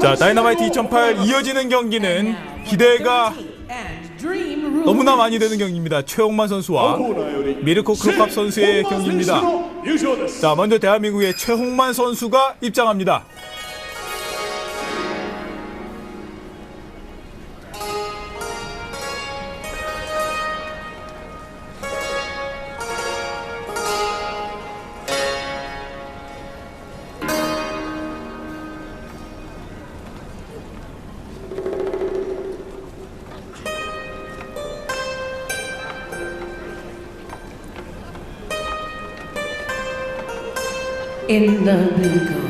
자, 다이너마이트 2008 이어지는 경기는 기대가 너무나 많이 되는 경기입니다. 최홍만 선수와 미르코 크로캅 선수의 경기입니다. 자, 먼저 대한민국의 최홍만 선수가 입장합니다. In the blue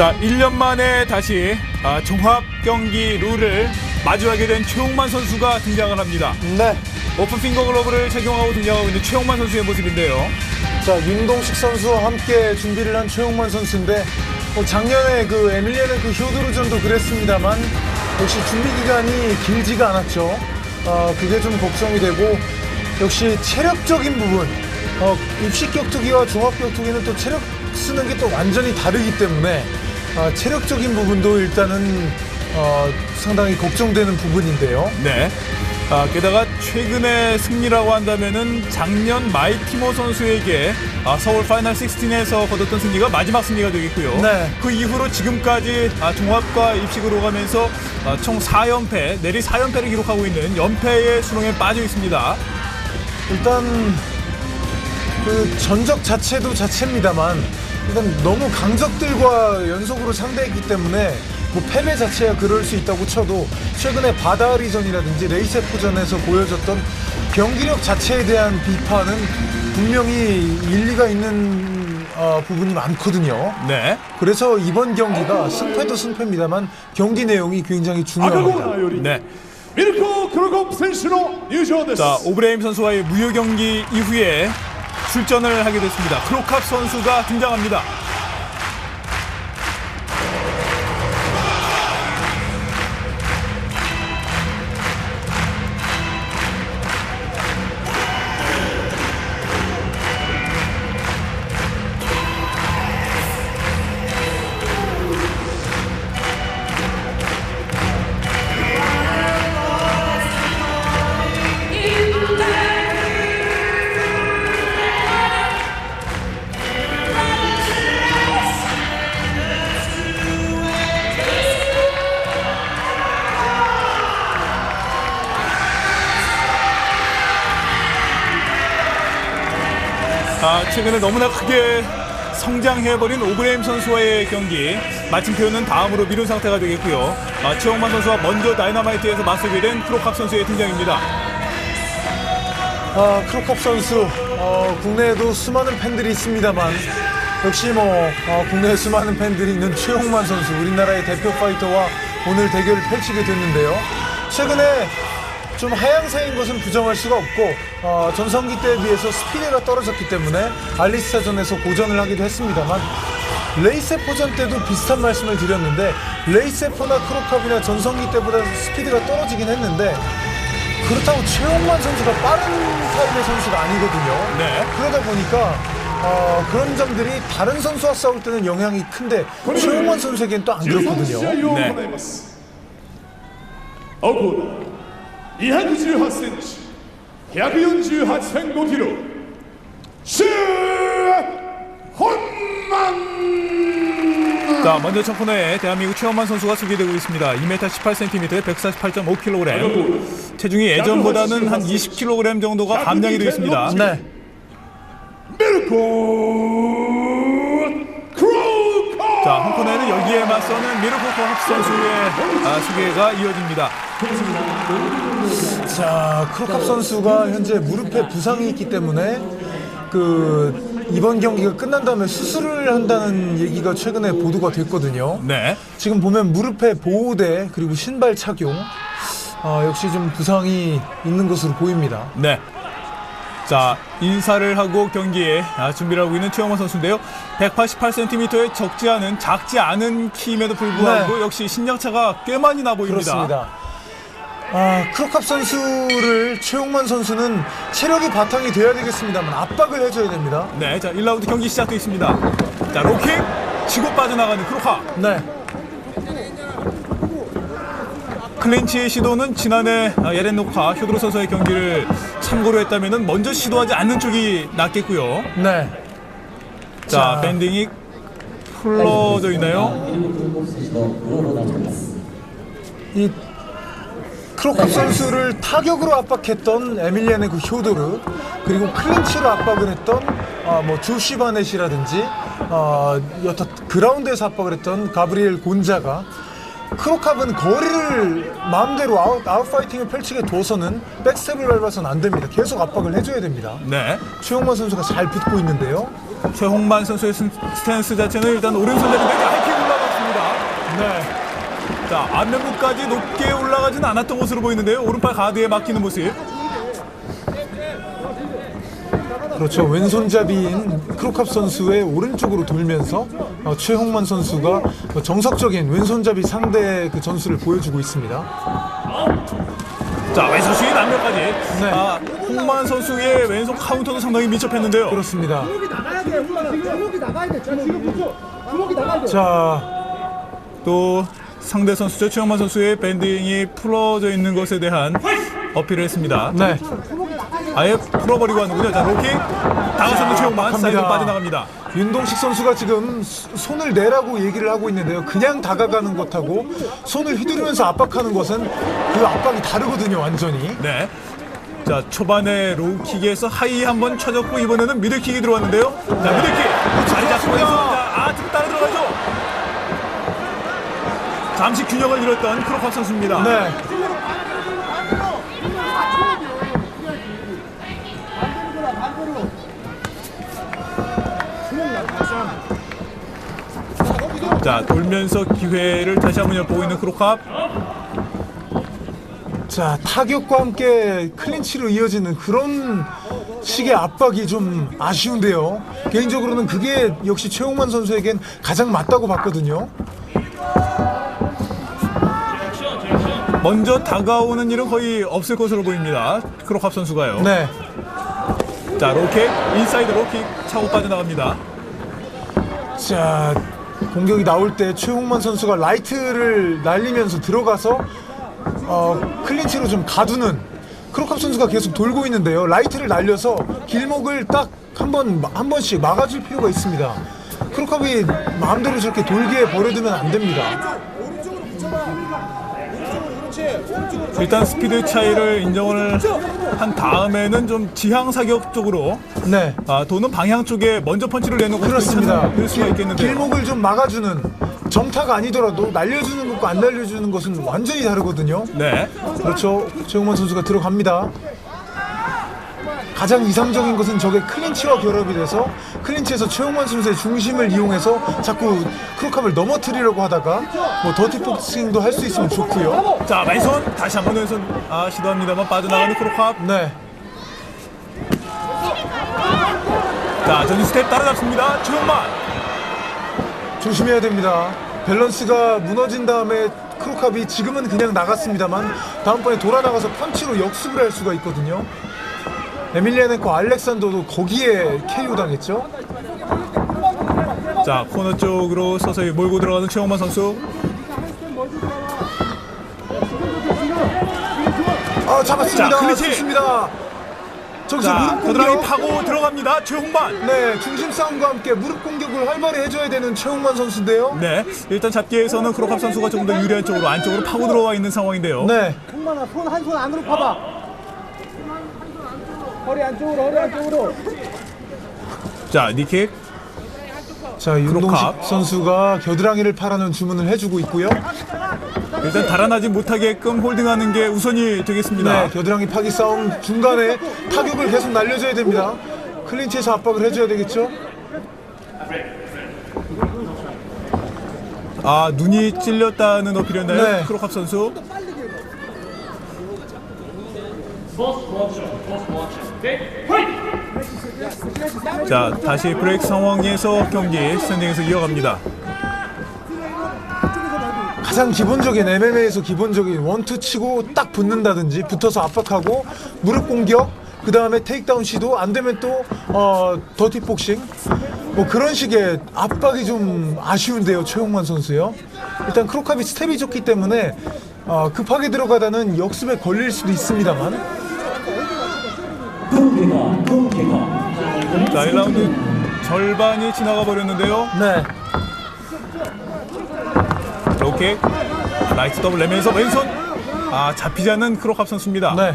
자, 1년 만에 다시 아, 종합 경기 룰을 마주하게 된 최홍만 선수가 등장을 합니다. 네. 오픈 핑거 글러브를 착용하고 등장하고 있는 최홍만 선수의 모습인데요. 자, 윤동식 선수와 함께 준비를 한 최용만 선수인데, 뭐 작년에 그 에밀리아는 그 히어드로전도 그랬습니다만, 역시 준비 기간이 길지가 않았죠. 어, 그게 좀 걱정이 되고, 역시 체력적인 부분, 어, 입식 격투기와 종합 격투기는 또 체력 쓰는 게 또 완전히 다르기 때문에, 어, 체력적인 부분도 일단은 어, 상당히 걱정되는 부분인데요. 네. 아, 게다가 최근의 승리라고 한다면은 작년 마이티모 선수에게 아, 서울 파이널 16에서 거뒀던 승리가 마지막 승리가 되겠고요. 네. 그 이후로 지금까지 아, 종합과 입식으로 가면서 아, 총 4연패, 내리 4연패를 기록하고 있는 연패의 수렁에 빠져 있습니다. 일단 그 전적 자체도 자체입니다만 일단 너무 강적들과 연속으로 상대했기 때문에 뭐 패배 자체가 그럴 수 있다고 쳐도 최근에 바다리전이라든지 레이세프전에서 보여줬던 경기력 자체에 대한 비판은 분명히 일리가 있는 어, 부분이 많거든요. 네. 그래서 이번 경기가 승패도 승패입니다만 경기 내용이 굉장히 중요합니다. 네. 자, 오브레임 선수와의 무효 경기 이후에 출전을 하게 됐습니다. 크로캅 선수가 등장합니다. 아, 최근에 너무나 크게 성장해버린 오브레임 선수와의 경기 마침표는 다음으로 미룬 상태가 되겠고요. 아, 최홍만 선수와 먼저 다이너마이트에서 맞서게 된 크로캅 선수의 등장입니다. 아, 크로캅 선수, 어, 국내에도 수많은 팬들이 있습니다만, 역시 뭐, 어, 국내에 수많은 팬들이 있는 최홍만 선수, 우리나라의 대표 파이터와 오늘 대결을 펼치게 됐는데요. 최근에 좀 하향세인 것은 부정할 수가 없고 어, 전성기 때에 비해서 스피드가 떨어졌기 때문에 알리스타전에서 고전을 하기도 했습니다만 레이세포전 때도 비슷한 말씀을 드렸는데 레이세포나 크로캅이나 전성기 때보다 스피드가 떨어지긴 했는데 그렇다고 최홍만 선수가 빠른 타입의 선수가 아니거든요. 네. 그러다 보니까 어, 그런 점들이 다른 선수와 싸울 때는 영향이 큰데 그렇죠. 최홍만 선수에겐 또 안 그렇거든요. 네. 네. 어, 그 218cm 148생고기로 슛홈만 자 먼저 첫 코너에 대한민국 최원만 선수가 소개되고 있습니다. 2m 18cm에 148.5kg 체중이 예전보다는 한 20kg 정도가 감량이 되어 있습니다. 네. 자, 한 코너에는 여기에 맞서는 미르코프 합 선수의 아, 소개가 이어집니다. 자, 크로캅 선수가 현재 무릎에 부상이 있기 때문에 그 이번 경기가 끝난 다음에 수술을 한다는 얘기가 최근에 보도가 됐거든요. 네. 지금 보면 무릎에 보호대 그리고 신발 착용 어, 역시 좀 부상이 있는 것으로 보입니다. 네. 자, 인사를 하고 경기에 아, 준비를 하고 있는 최영만 선수인데요. 188cm의 적지 않은, 작지 않은 키임에도 불구하고 네. 역시 신장차가 꽤 많이 나 보입니다. 그렇습니다. 아, 크로캅 선수를 최용만 선수는 체력이 바탕이 돼야 되겠습니다만 압박을 해줘야 됩니다. 네, 자, 1라운드 경기 시작되어 있습니다. 자, 로킥! 치고 빠져나가는 크로카. 네. 클린치의 시도는 지난해 아, 예렌 노카 효드로 선수의 경기를 참고로 했다면 먼저 시도하지 않는 쪽이 낫겠고요. 네. 자, 자. 밴딩이 풀러져 있나요? 이 크로캅 선수를 타격으로 압박했던 에밀리아네 그 효도르 그리고 클린치로 압박을 했던 아, 뭐 조시 바넷이라든지 어, 여타 그라운드에서 압박을 했던 가브리엘 곤자가 크로캅은 거리를 마음대로 아웃, 아웃 파이팅을 펼치게 둬서는 백스텝을 밟아서는 안 됩니다. 계속 압박을 해줘야 됩니다. 네. 최용만 선수가 잘 붙고 있는데요. 최홍만 선수의 스- 스탠스 자체는 일단 오른손잡이인데 하이킥 올라갔습니다. 네. 자, 안면부까지 높게 올라가진 않았던 것으로 보이는데요. 오른팔 가드에 막히는 모습. 그렇죠. 왼손잡이인 크로캅 선수의 오른쪽으로 돌면서 어, 최홍만 선수가 어, 정석적인 왼손잡이 상대 그 전술을 보여주고 있습니다. 자, 왼손 스윗 안면까지. 네. 아, 홍만 선수의 왼손 카운터도 상당히 민첩했는데요. 그렇습니다. 나가야 돼. 주먹이 나가야 돼. 지금. 주먹이 나가야 돼. 자, 또 상대 선수죠. 최홍만 선수의 밴딩이 풀어져 있는 것에 대한 어필을 했습니다. 네. 아예 풀어버리고 하는군요. 자, 로킥. 다가서는 최홍만 사이드 갑니다. 빠져나갑니다. 윤동식 선수가 지금 수- 손을 내라고 얘기를 하고 있는데요. 그냥 다가가는 것하고 손을 휘두르면서 압박하는 것은 그 압박이 다르거든요, 완전히. 네. 자 초반에 로우킥에서 하이 한번 쳐졌고 이번에는 미들킥이 들어왔는데요. 자 미들킥 자리 잡고 해서 아 따라 잠시 균형을 잃었던 크로캅 선수입니다. 네. 자 돌면서 기회를 다시 한번 엿보고 있는 크로캅. 자, 타격과 함께 클린치로 이어지는 그런 식의 압박이 좀 아쉬운데요. 개인적으로는 그게 역시 최홍만 선수에겐 가장 맞다고 봤거든요. 먼저 다가오는 일은 거의 없을 것으로 보입니다. 크로캅 선수가요. 네. 자 로킥 인사이드 로킥 차고 빠져나갑니다. 자, 공격이 나올 때 최홍만 선수가 라이트를 날리면서 들어가서 어, 클린치로 좀 가두는 크로캅 선수가 계속 돌고 있는데요. 라이트를 날려서 길목을 딱 한 번 한 번씩 막아줄 필요가 있습니다. 크로캅이 마음대로 저렇게 돌게 버려두면 안 됩니다. 일단 스피드 차이를 인정을 한 다음에는 좀 지향 사격 쪽으로 네. 아, 도는 방향 쪽에 먼저 펀치를 내는 것도 그렇습니다. 될 수가 있겠는데요. 길목을 좀 막아주는 정타가 아니더라도 날려주는 것과 안 날려주는 것은 완전히 다르거든요. 네. 그렇죠. 최용만 선수가 들어갑니다. 가장 이상적인 것은 저게 클린치와 결합이 돼서 클린치에서 최용만 선수의 중심을 이용해서 자꾸 크로캅을 넘어뜨리려고 하다가 뭐 더티 복싱도 할 수 있으면 좋고요. 자, 왼손 다시 한번 왼손 아, 시도합니다만 빠져나가는 크로캅. 네. 자, 전진 스텝 따라잡습니다. 최용만. 조심해야 됩니다. 밸런스가 무너진 다음에 크로캅이 지금은 그냥 나갔습니다만 다음번에 돌아 나가서 펀치로 역습을 할 수가 있거든요. 에밀리아네코 알렉산더도 거기에 KO 당했죠. 자, 코너 쪽으로 서서히 몰고 들어가는 최용만 선수. 아 잡았습니다. 자. 좋습니다. 저기서 자, 무릎 공격. 파고 들어갑니다. 최홍만. 네, 중심 싸움과 함께 무릎 공격을 활발히 해줘야 되는 최홍만 선수인데요. 네. 일단 잡기에서는 크로캅 선수가 조금 더 유리한 쪽으로 안쪽으로 파고 들어와 있는 상황인데요. 네, 형만아 손 한 손 안으로 파봐. 허리 안쪽으로 허리 안쪽으로. 자, 니킥. 자 윤동식 크로캅. 선수가 겨드랑이를 파라는 주문을 해주고 있고요. 일단 달아나지 못하게끔 홀딩하는 게 우선이 되겠습니다. 네, 겨드랑이 파기 싸움 중간에 타격을 계속 날려줘야 됩니다. 클린치에서 압박을 해줘야 되겠죠. 아, 눈이 찔렸다는 어필이었나요? 네. 크로캅 선수. 자, 다시 브레이크 상황에서 경기 스탠딩에서 이어갑니다. 가장 기본적인 MMA에서 기본적인 원투 치고 딱 붙는다든지 붙어서 압박하고 무릎 공격 그 다음에 테이크다운 시도 안 되면 또 어, 더티 복싱 뭐 그런 식의 압박이 좀 아쉬운데요 최용만 선수요. 일단 크로캅이 스텝이 좋기 때문에 어, 급하게 들어가다는 역습에 걸릴 수도 있습니다만 자, 1라운드 절반이 지나가 버렸는데요. 네 오케이. 나이트 더블 내면서 왼손. 아, 잡히지 않는 크로캅 선수입니다. 네.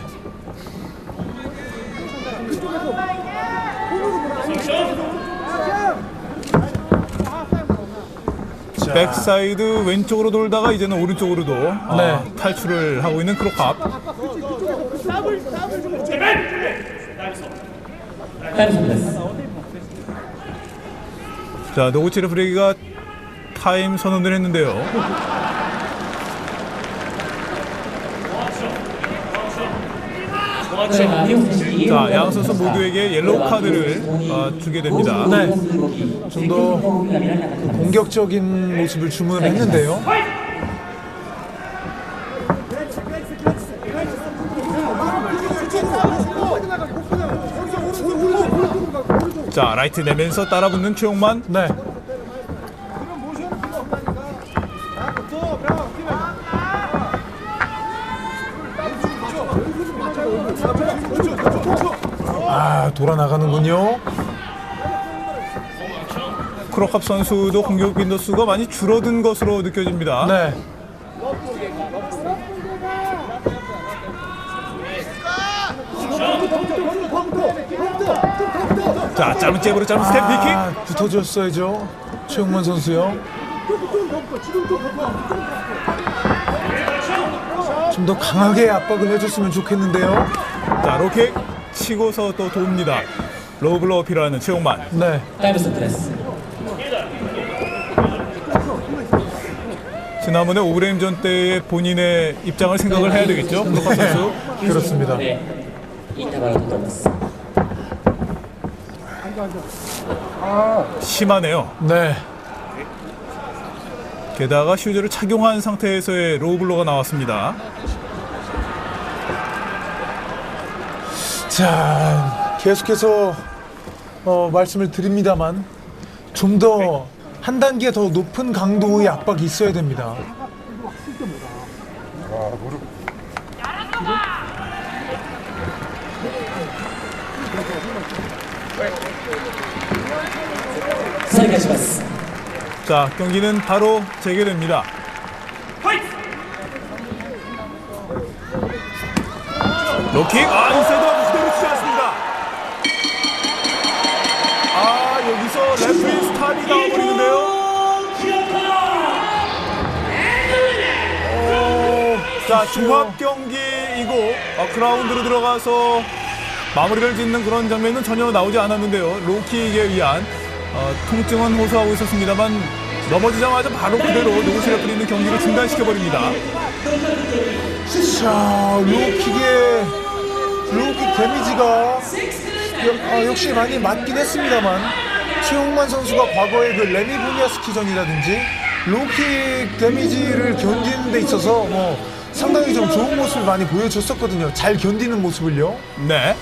백사이드 왼쪽으로 돌다가 이제는 오른쪽으로도 아, 네. 탈출을 하고 있는 크로캅. 자, 노구치 레프리가 타임 선언을 했는데요. 자, 양 선수 모두에게 옐로우 카드를 어, 주게 됩니다. 네. 좀 더 공격적인 모습을 주문을 했는데요. 자, 라이트 내면서 따라붙는 최용만. 네. 아, 돌아 나가는군요. 크로캅 선수도 공격 빈도수가 많이 줄어든 것으로 느껴집니다. 네. 자, 짧은 잽으로 짧은 스텝 비킥. 아, 붙어줬어야죠. 최용만 선수요. 좀 더 강하게 압박을 해줬으면 좋겠는데요. 자, 로킥 치고서 또 돕니다. 로우 블로 어필하는 최용만. 네. 지난번에 오브레임전 때의 본인의 입장을 생각을 해야 되겠죠. 크로캅 선수. 그렇습니다. イ 심하네요. 네. 게다가 슈즈를 착용한 상태에서의 로우 블로가 나왔습니다. 자, 계속해서 어, 말씀을 드립니다만 좀 더 한 단계 더 높은 강도의 압박이 있어야 됩니다. 자, 경기는 바로 재개됩니다. 로킥, 아, 인사이드 그대로 치셨습니다. 아, 여기서 레프리 스탑이 나와버리는데요. 어, 자, 종합 경기이고 어, 그라운드로 들어가서 마무리를 짓는 그런 장면은 전혀 나오지 않았는데요. 로킥에 의한 어, 통증은 호소하고 있었습니다만 넘어지자마자 바로 그대로 노구시를 뿌리는 경기를 중단시켜버립니다. 자, 로킥의 로킥 데미지가 여- 아, 역시 많이 맞긴 했습니다만 최용만 선수가 과거에 그 레미 보니아스키전이라든지 로킥 데미지를 견디는 데 있어서 뭐 상당히 좀 좋은 모습을 많이 보여줬었거든요. 잘 견디는 모습을요. 네.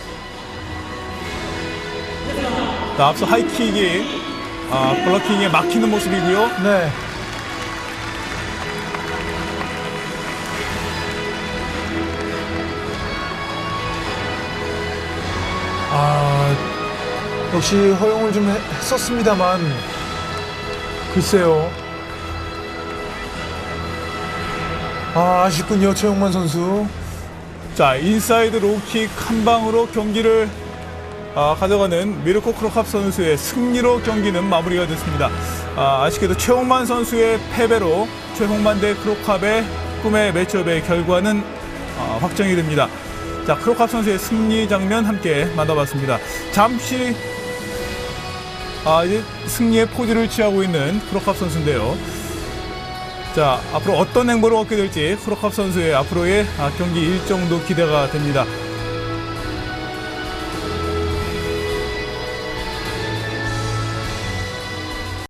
자, 앞서 하이킥이 아, 블러킹에 막히는 모습이고요. 네. 아, 역시 허용을 좀 해- 했었습니다만, 글쎄요. 아, 아쉽군요, 최용만 선수. 자, 인사이드 로킥 한 방으로 경기를 아, 가져가는 미르코 크로캅 선수의 승리로 경기는 마무리가 됐습니다. 아, 아쉽게도 최홍만 선수의 패배로 최홍만 대 크로캅의 꿈의 매치업의 결과는 아, 확정이 됩니다. 자, 크로캅 선수의 승리 장면 함께 만나봤습니다. 잠시 아, 이제 승리의 포즈를 취하고 있는 크로캅 선수인데요. 자, 앞으로 어떤 행보를 얻게 될지 크로캅 선수의 앞으로의 아, 경기 일정도 기대가 됩니다.